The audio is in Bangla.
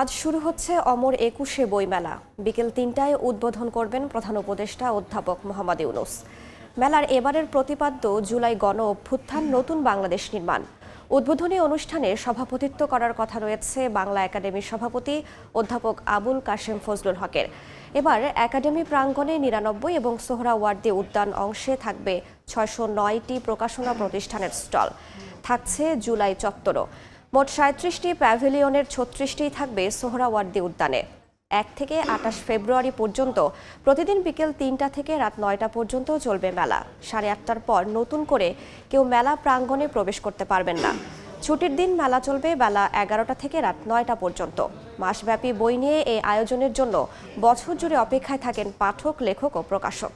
আজ শুরু হচ্ছে অমর একুশে বইমেলা। বিকেল তিনটায় উদ্বোধন করবেন প্রধান উপদেষ্টা অধ্যাপক মোহাম্মদ ইউনুস। মেলার এবারের প্রতিপাদ্য জুলাই গণ অভ্যুত্থান নতুন বাংলাদেশ নির্মাণ। উদ্বোধনী অনুষ্ঠানে সভাপতিত্ব করার কথা রয়েছে বাংলা একাডেমির সভাপতি অধ্যাপক আবুল কাশেম ফজলুল হকের। এবার একাডেমি প্রাঙ্গণে নিরানব্বই এবং সোহরাওয়ার্দী উদ্যান অংশে থাকবে ছয়শো নয়টি প্রকাশনা প্রতিষ্ঠানের স্টল। থাকছে জুলাই চত্বরও। মোট সাঁত্রিশটি প্যাভিলিয়নের ছত্রিশটি থাকবে সোহরাওয়ার্দী উদ্যানে। এক থেকে আটাশ ফেব্রুয়ারি পর্যন্ত প্রতিদিন বিকেল তিনটা থেকে রাত নয়টা পর্যন্ত চলবে মেলা। সাড়ে আটটার পর নতুন করে কেউ মেলা প্রাঙ্গণে প্রবেশ করতে পারবেন না। ছুটির দিন মেলা চলবে বেলা এগারোটা থেকে রাত নয়টা পর্যন্ত। মাসব্যাপী বই নিয়ে এই আয়োজনের জন্য বছর জুড়ে অপেক্ষায় থাকেন পাঠক, লেখক ও প্রকাশক।